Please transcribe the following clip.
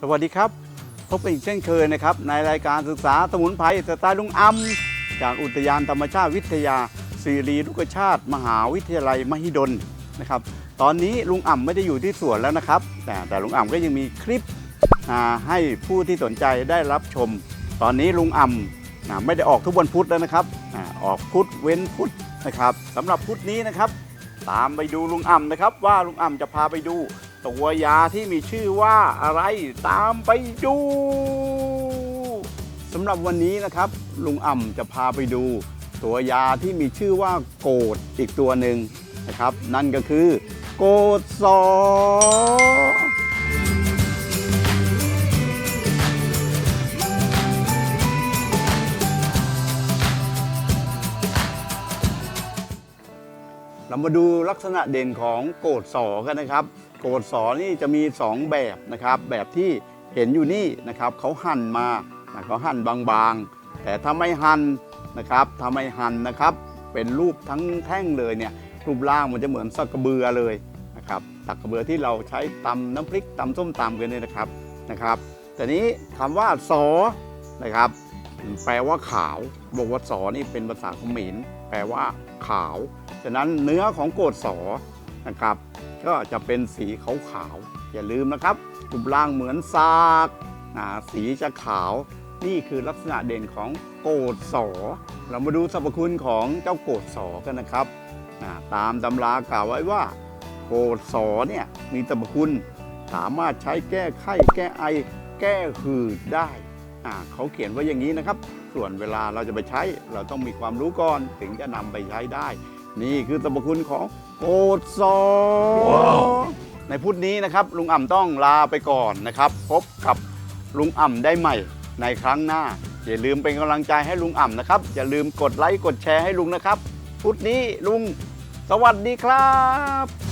สวัสดีครับ พบกันอีกเช่นเคยนะครับ ในรายการศึกษาสมุนไพรสไตล์ลุงอัมจากอุทยานธรรมชาติวิทยาศิริรุกชาติ มหาวิทยาลัยมหิดลนะครับ ตอนนี้ลุงอ่ำไม่ได้อยู่ที่สวนแล้วนะครับ แต่แต่ลุงอ่ำก็ยังมีคลิปให้ผู้ที่สนใจได้รับชม ตอนนี้ลุงอ่ำนะไม่ได้ออกทุกวันพุธแล้วนะครับอออกพุธเว้นพุธนะครับสำหรับพุธนี้นะครับ ตามไปดูลุงอ่ำนะครับ ว่าลุงอ่ำจะพาไปดู ตัวยาที่มีชื่อว่าอะไรตามไปดูสำหรับวันนี้นะครับ ลุงอ่ำจะพาไปดู ตัวยาที่มีชื่อว่าโกดอีกตัวหนึ่งนะครับ นั่นก็คือโกดสอเรามาดูลักษณะเด่นของโกดสอกันนะครับ กดสอนี่จะมี 2 แบบนะครับ แบบที่เห็นอยู่นี่นะครับเขาหั่นมาเขาหั่นบางๆ แต่ถ้าไม่หั่นนะครับถ้าไม่หั่นนะครับ เป็นรูปทั้งแท่งเลยเนี่ยรูปร่างมันจะเหมือนสักกระเบือเลยนะครับสักกระเบือที่เราใช้ตำน้ำพริกตำส้มตำกันเนี่ยนะครับนะครับแต่นี้คำว่าสอนะครับ แปลว่าขาวบอกว่าสอนี่เป็นภาษาเขมรแปลว่าขาว ฉะนั้นเนื้อของโกดสอนะครับ ก็จะเป็นสีขาวขาวๆอย่าลืมนะครับรูปร่างเหมือนซากสีจะขาว นี่คือลักษณะเด่นของโกดสอ เรามาดูสรรพคุณของเจ้าโกดสอกันนะครับตามตำรากล่าวไว้ว่า โกดสอเนี่ยมีสรรพคุณสามารถใช้แก้ไข้แก้ไอแก้หืดได้เขาเขียนไว้อย่างนี้นะครับ ส่วนเวลาเราจะไปใช้เราต้องมีความรู้ก่อนถึงจะนำไปใช้ได้ นี่คือสรรพคุณของโกดซอ ในพุธนี้นะครับ ลุงอ่ำต้องลาไปก่อนนะครับ พบกับลุงอ่ำได้ใหม่ในครั้งหน้า อย่าลืมเป็นกำลังใจให้ลุงอ่ำนะครับ อย่าลืมกดไลค์กดแชร์ให้ลุงนะครับ พุธนี้ลุงสวัสดีครับ